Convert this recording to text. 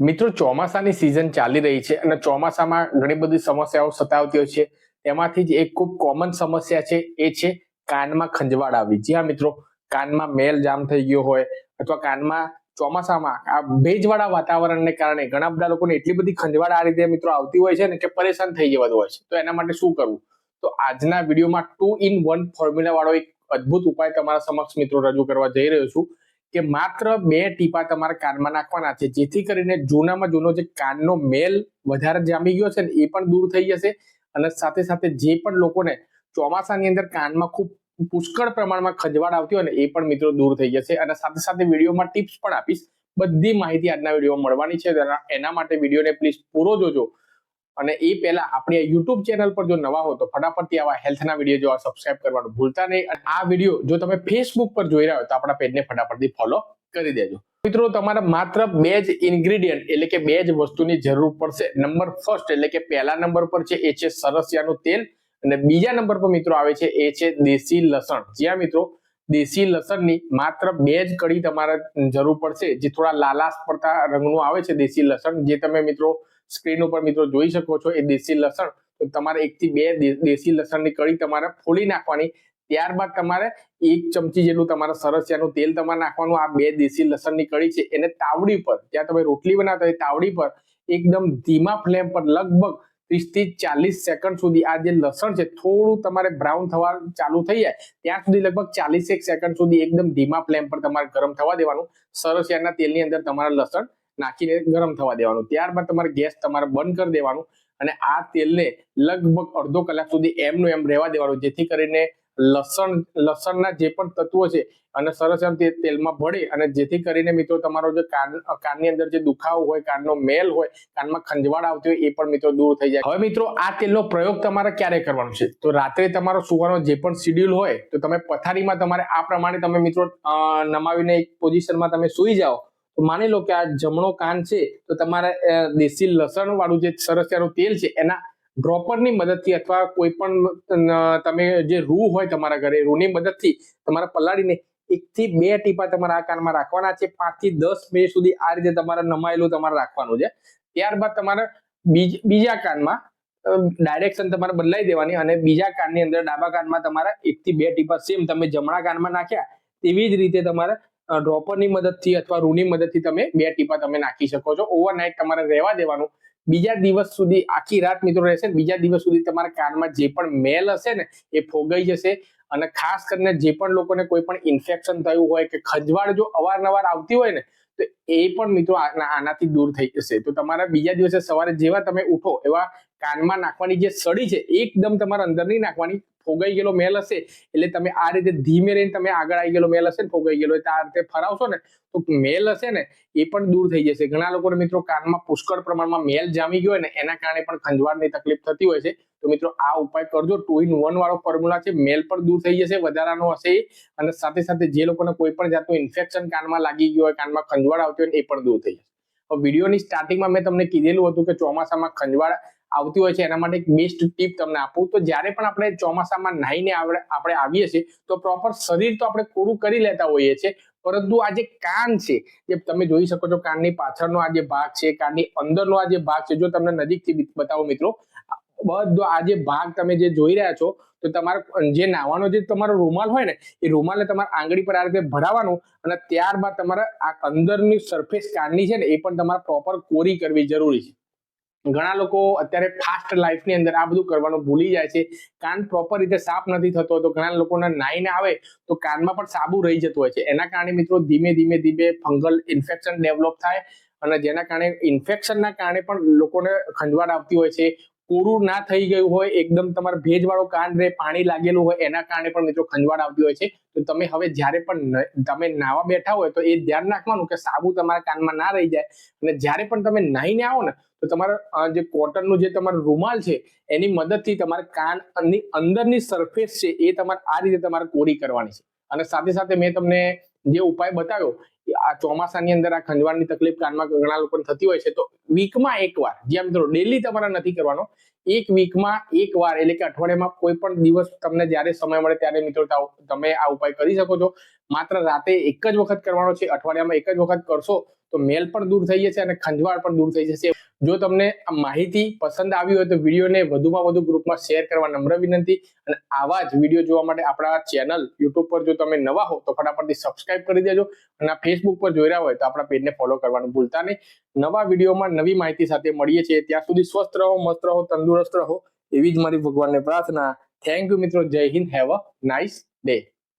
મિત્રો, ચોમાસાની સિઝન ચાલી રહી છે અને ચોમાસામાં ઘણી બધી સમસ્યાઓ સતાવતી હોય છે. તેમાંથી જ એક ખૂબ કોમન સમસ્યા છે, એ છે કાનમાં ખંજવાળ આવી. જી હા, મિત્રો, કાનમાં મેલ જામ થઈ ગયો હોય અથવા કાનમાં ચોમાસામાં આ ભેજવાળા વાતાવરણને કારણે ઘણા બધા લોકોને એટલી બધી ખંજવાળ આ રીતે, મિત્રો, આવતી હોય છે ને કે પરેશાન થઈ જવાતું હોય છે. તો એના માટે શું કરવું? તો આજના વિડીયોમાં ટુ ઇન વન ફોર્મ્યુલા વાળો એક અદ્ભુત ઉપાય તમારા સમક્ષ, મિત્રો, રજૂ કરવા જઈ રહ્યો છું. કે માત્ર બે ટીપા તમારા કાનમાં નાખવાના છે, જેથી કરીને જૂનામાં જૂનો જે કાનનો મેલ વધારે જામી ગયો છે ને એ પણ દૂર થઈ જશે અને સાથે સાથે જે પણ લોકોને ચોમાસાની અંદર કાનમાં ખૂબ પુષ્કળ પ્રમાણમાં ખજવાડ આવતી હોય ને એ પણ મિત્રો દૂર થઈ જશે. અને સાથે સાથે વિડીયોમાં ટિપ્સ પણ આપીશ. બધી માહિતી આજના વિડીયોમાં મળવાની છે. એના માટે વિડીયોને પ્લીઝ પૂરો જોજો. અને એ પહેલા આપણી યુટ્યુબ ચેનલ પર જો નવા હો તો ફટાફટથી આવા હેલ્થના વીડિયો જોવા સબસ્ક્રાઇબ કરવાનું ભૂલતા નહીં. આ વીડિયો જો તમે ફેસબુક પર જોઈ રહ્યા હોય તો આપણા પેજને ફટાફટથી ફોલો કરી દેજો. મિત્રો, તમારે માત્ર બે જ ઇન્ગ્રીડિયન્ટ એટલે કે બે જ વસ્તુની જરૂર પડશે. નંબર ફર્સ્ટ એટલે કે પહેલા નંબર પર છે એ છે સરસિયાનું તેલ અને બીજા નંબર પર મિત્રો આવે છે એ છે દેશી લસણ. જ્યાં મિત્રો દેશી લસણની માત્ર બે જ કડી તમારે જરૂર પડશે. જે થોડા લાલાશ પડતા રંગનું આવે છે દેશી લસણ, જે તમે મિત્રો સ્ક્રીન ઉપર મિત્રો જોઈ શકો છો એ દેશી લસણ. તો તમારે એક થી બે દેશી લસણની કળી તમારે ફોડી નાખવાની. ત્યારબાદ તમારે એક ચમચી જેટલું તમારે સરસિયાનું તેલ તમારે નાખવાનું. આ બે દેશી લસણની કળી છે એને તાવડી પર ત્યાં તમે રોટલી બનાવતા હોય તાવડી પર, એકદમ ધીમા ફ્લેમ પર લગભગ ત્રીસથી ચાલીસ સેકન્ડ સુધી આ જે લસણ છે થોડું તમારે બ્રાઉન થવા ચાલુ થઈ જાય, ત્યાં સુધી લગભગ ચાલીસ એક સેકન્ડ સુધી એકદમ ધીમા ફ્લેમ પર તમારે ગરમ થવા દેવાનું. સરસિયાના તેલની અંદર તમારા લસણ નાખીને ગરમ થવા દેવાનું. ત્યારબાદ તમારે ગેસ તમારે બંધ કરી દેવાનું અને આ તેલને લગભગ અડધો કલાક સુધી એમનું એમ રહેવા દેવાનું. જેથી કરીને લસણ, લસણના જે પણ તત્વો છે અને સરસ એમ તે તેલમાં ભળે અને જેથી કરીને મિત્રો તમારો જે કાન, કાનની અંદર જે દુખાવો હોય, કાનનો મેલ હોય, કાનમાં ખંજવાળ આવતી હોય એ પણ મિત્રો દૂર થઈ જાય. હવે મિત્રો આ તેલનો પ્રયોગ તમારે ક્યારે કરવાનો છે? તો રાત્રે તમારો સુવાનો જે પણ શિડ્યુલ હોય, તો તમે પથારીમાં તમારે આ પ્રમાણે તમે મિત્રો નમાવીને એક પોઝિશનમાં તમે સૂઈ જાઓ. તો માની લો કે આ જમણો કાન છે, તો તમારે દેશી લસણ વાળું જે સરસિયાનું તેલ છે, એના ડ્રોપરની મદદથી અથવા કોઈ પણ તમે જે રૂ હોય તમારા ઘરે, રૂની મદદથી તમારા પલાળીને એક થી બે ટીપા તમારે આ કાનમાં રાખવાના છે. પાંચથી દસ મિનિટ સુધી આ રીતે તમારે નમાયેલું તમારે રાખવાનું છે. ત્યારબાદ તમારે બીજ- કાનમાં ડાયરેક્શન તમારે બદલાઈ દેવાની અને બીજા કાનની અંદર ડાબા કાનમાં તમારે એક થી બે ટીપા સેમ તમે જમણા કાનમાં નાખ્યા, તેવી જ રીતે તમારે ડ્રોપરની મદદથી અથવા રૂની મદદથી તમે બે ટીપા તમે નાખી શકો છો. ઓવરનાઇટ તમારે રહેવા દેવાનું. બીજા દિવસ સુધી આખી રાત મિત્રો રહેશે બીજા દિવસ સુધી તમારા કાનમાં જે પણ મેલ હશે ને એ ફોગાઈ જશે. અને ખાસ કરીને જે પણ લોકોને કોઈ પણ ઇન્ફેક્શન થયું હોય કે ખંજવાળ જો અવારનવાર આવતી હોય ને તો એ પણ મિત્રો આના- આનાથી દૂર થઈ જશે. તો તમારા બીજા દિવસે સવારે જેવા તમે ઉઠો એવા કાનમાં નાખવાની જે સડી છે, એકદમ તમારા અંદર નહીં નાખવાની, ફોગાઈ ગયેલો મેલ હશે, એટલે તમે આ રીતે ધીમે રહીને તમે આગળ આવી ગયેલો મેલ હશે ને ફોગાઈ ગયેલો તો આ રીતે ફરાવશો ને, તો મેલ હશે ને, એ પણ દૂર થઈ જશે. ઘણા લોકોને મિત્રો કાનમાં પુષ્કળ પ્રમાણમાં મેલ જામી ગયો હોય ને, એના કારણે પણ ખંજવાળની તકલીફ થતી હોય છે. તો મિત્રો આ ઉપાય કરજો. ટુ ઇન વન વાળો ફોર્મ્યુલા છે, મેલ પણ દૂર થઈ જશે, વધારાનો હશે અને સાથે સાથે જે લોકોને કોઈ પણ જાતનું ઇન્ફેક્શન કાનમાં લાગી ગયું હોય, કાનમાં ખંજવાળ આવતી હોય એ પણ દૂર થઈ જશે. વિડીયોની સ્ટાર્ટિંગમાં મેં તમને કીધેલું હતું કે ચોમાસામાં ખંજવાળ આવતી હોય છે, એના માટે એક બેસ્ટ ટીપ તમને આપું. તો જ્યારે પણ આપણે ચોમાસામાં નાહીને આપણે આવીએ છીએ, તો પ્રોપર શરીર તો આપણે કોરું કરી લેતા હોઈએ છીએ. પરંતુ આ જે કાન છે, જે તમે જોઈ શકો છો, કાનની પાછળનો આ જે ભાગ છે, કાનની અંદરનો આ જે ભાગ છે, જો તમને નજીકથી બતાવો મિત્રો બધો આ જે ભાગ તમે જે જોઈ રહ્યા છો, તો તમારે જે નાવાનો જે તમારો રૂમાલ હોય ને, એ રૂમાલને તમારે આંગળી પર આ રીતે ભરાવાનું અને ત્યારબાદ તમારે આ અંદરની સરફેસ કાનની છે ને, એ પણ તમારે પ્રોપર કોરી કરવી જરૂરી છે. ઘણા લોકો અત્યારે ફાસ્ટ લાઈફની અંદર આ બધું કરવાનું ભૂલી જાય છે. કાન પ્રોપર રીતે સાફ નથી થતો તો ઘણા લોકોને નાઈને આવે તો કાનમાં પણ સાબુ રહી જતું હોય છે. એના કારણે મિત્રો ધીમે ધીમે ધીમે ફંગલ ઇન્ફેક્શન ડેવલપ થાય અને જેના કારણે ઇન્ફેક્શનના કારણે પણ લોકોને ખંજવાળ આવતી હોય છે કોરું ના થઈ ગયું હોય, એકદમ તમારે ભેજવાળો કાન રહે, પાણી લાગેલું હોય, એના કારણે પણ મિત્રો ખંજવાળ આવતી હોય છે. તો તમે હવે જ્યારે પણ તમે નાવા બેઠા હોય તો એ ધ્યાન રાખવાનું કે સાબુ તમારા કાનમાં ના રહી જાય. અને જ્યારે પણ તમે નાહીને આવો ને, તો તમારા જે કોટનનું જે તમારો રૂમાલ છે, એની મદદથી તમારે કાનની અંદરની સરફેસ છે એ તમારે આ રીતે તમારે કોરી કરવાની છે. અને સાથે સાથે મેં તમને જે ઉપાય બતાવ્યો આ ચોમાસાની અંદર આ ખંજવાળની તકલીફ કાનમાં ઘણા લોકોને થતી હોય છે, તો વીકમાં એકવાર જે મિત્રો ડેલી તમારે નથી કરવાનો, એક વીકમાં એક વાર, એટલે કે અઠવાડિયામાં કોઈ પણ દિવસ તમને જ્યારે સમય મળે ત્યારે મિત્રો તમે આ ઉપાય કરી શકો છો. માત્ર રાતે એક જ વખત કરવાનો છે, અઠવાડિયામાં એક જ વખત કરશો, તો મેલ પણ દૂર થઈ જશે અને ખંજવાળ પણ દૂર થઈ જશે. જો તમને માહિતી પસંદ આવી હોય તો વિડીયોને વધુમાં વધુ ગ્રુપમાં શેર કરવા નમ્ર વિનંતી અને આવા જ વીડિયો જોવા માટે આપણા ચેનલ યુટ્યુબ પર જો તમે નવા હો તો ફટાફટથી સબસ્ક્રાઇબ કરી દેજો અને ફેસબુક પર જોઈ રહ્યા હોય તો આપણા પેજને ફોલો કરવાનું ભૂલતા નહીં. નવા વિડીયોમાં નવી માહિતી સાથે મળીએ છીએ. ત્યાં સુધી સ્વસ્થ રહો, મસ્ત રહો, તંદુરસ્ત રહો એવી જ મારી ભગવાનને પ્રાર્થના. થેન્ક યુ મિત્રો. જય Hind. Have a nice day